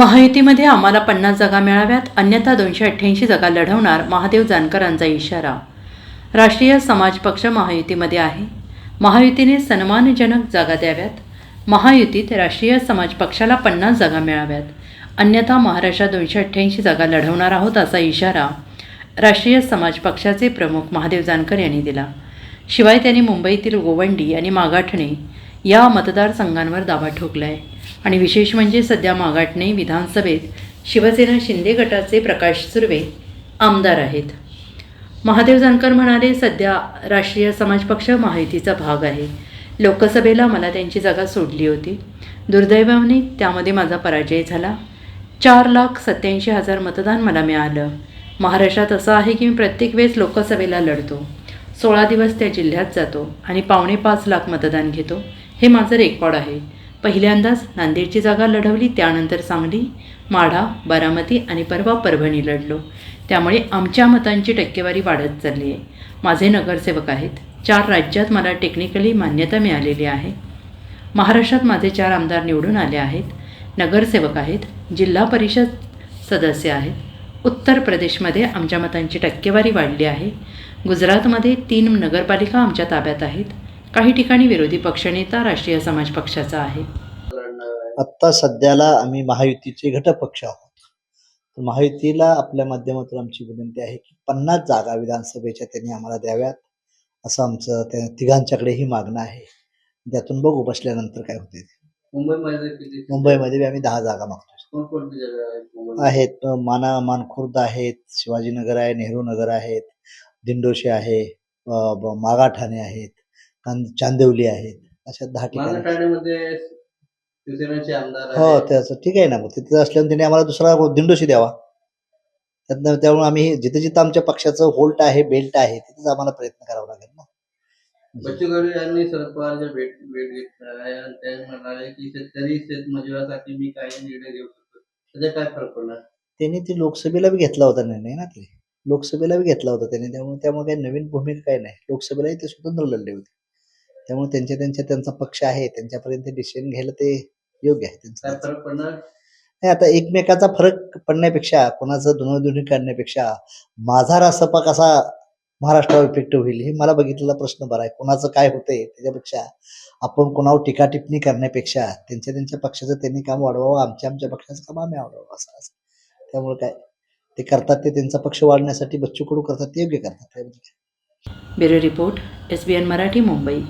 महायुतीमध्ये आम्हाला पन्नास जागा मिळाव्यात अन्यथा दोनशे अठ्ठ्याऐंशी जागा लढवणार महादेव जानकरांचा इशारा. राष्ट्रीय समाज पक्ष महायुतीमध्ये आहे. महायुतीने सन्मानजनक जागा द्याव्यात. महायुतीत राष्ट्रीय समाज पक्षाला पन्नास जागा मिळाव्यात. अन्यथा महाराष्ट्रात दोनशे अठ्ठ्याऐंशी जागा लढवणार आहोत असा इशारा राष्ट्रीय समाज पक्षाचे प्रमुख महादेव जानकर यांनी दिला. शिवाय त्यांनी मुंबईतील गोवंडी आणि मागाठणे या मतदारसंघांवर दावा ठोकला आहे आणि विशेष म्हणजे सध्या मागाटणे विधानसभेत शिवसेना शिंदे गटाचे प्रकाश सुर्वे आमदार आहेत. महादेव जानकर म्हणाले सध्या राष्ट्रीय समाज पक्ष महायुतीचा भाग आहे. लोकसभेला मला त्यांची जागा सोडली होती. दुर्दैवाने त्यामध्ये माझा पराजय झाला. चार लाख सत्याऐंशी हजार मतदान मला मिळालं. महाराष्ट्रात असं आहे की मी प्रत्येक वेळेस लोकसभेला लढतो. सोळा दिवस त्या जिल्ह्यात जातो आणि पावणे पाच लाख मतदान घेतो. हे माझं रेकॉर्ड आहे. पहिल्यांदाच नांदेडची जागा लढवली त्यानंतर सांगली माढा बारामती आणि परवा परभणी लढलो. त्यामुळे आमच्या मतांची टक्केवारी वाढत चालली आहे. माझे नगरसेवक आहेत. चार राज्यात मला टेक्निकली मान्यता मिळालेली आहे. महाराष्ट्रात माझे चार आमदार निवडून आले आहेत. नगरसेवक आहेत. जिल्हा परिषद सदस्य आहेत. उत्तर प्रदेशमध्ये आमच्या मतांची टक्केवारी वाढली आहे. गुजरातमध्ये तीन नगरपालिका आमच्या ताब्यात आहेत. काही ठिकाणी विरोधी पक्षनेता राष्ट्रीय समाज पक्षाचा आहे. आत्ता सध्याला आम्ही महायुतीचे घटक पक्ष आहोत. महायुतीला आपल्या माध्यमातून आमची विनंती आहे की पन्नास जागा विधानसभेच्या त्यांनी आम्हाला द्याव्यात असं आमचं त्या तिघांच्याकडेही मागणं आहे. त्यातून बघू बसल्यानंतर काय होते मुंबईमध्ये मुंबईमध्ये बी आम्ही दहा जागा मागतो आहेत माना मानखुर्द आहेत शिवाजीनगर आहे नेहरू नगर आहेत दिंडोशी आहे अं, ब- मागाठाणे आहेत. कां- चांदिवली आहेत अशा दहा ठिकाणी. मागाठाण्यामध्ये शिवसेनेचे आमदार हो आहेत. त्याचं ठीक आहे ना मग. तिथे असल्यानं त्यांनी आम्हाला दुसरा दिंडोशी द्यावा. त्यातनं त्यामुळे आम्ही जिथे जिथं आमच्या पक्षाचं होल्ट आहे बेल्ट आहे तिथेच आम्हाला प्रयत्न करावा लागेल ना. बच्चू कडू यांनी शरद भेट भेट घेतला आहे आणि ते म्हणाले की शेतकरी शेतमजुरासाठी मी काही निर्णय घेऊ शकतो. त्याचा काय फरक पडणार? त्यांनी ती लोकसभेला बी घेतला होता निर्णय ना ते. लोकसभेला बी घेतला होता त्यांनी. त्यामुळे त्यामुळे काही नवीन भूमिका काही नाही. लोकसभेलाही ते स्वतंत्र लढले होते. त्यामुळे त्यांच्या त्यांच्या त्यांचा पक्ष आहे. त्यांच्यापर्यंत डिसिजन घ्यायला ते योग्य आहे त्यांचं. नाही आता एकमेकाचा फरक पडण्यापेक्षा कोणाचं दुनोदुनी करण्यापेक्षा माझा रासपा कसा महाराष्ट्रावर इफेक्टिव्ह होईल हे मला बघितलेला प्रश्न बरा आहे. कोणाचं काय होतंय त्याच्यापेक्षा आपण कोणावर टीका टिप्पणी करण्यापेक्षा त्यांच्या त्यांच्या पक्षाचं त्यांनी काम वाढवावं आमच्या आमच्या पक्षाचं काम आम्ही वाढवावं असं असं. त्यामुळे काय ते करतात ते त्यांचा पक्ष वाढण्यासाठी बच्चू कडू करतात ते योग्य करतात. Bureau report S B N Marathi Mumbai.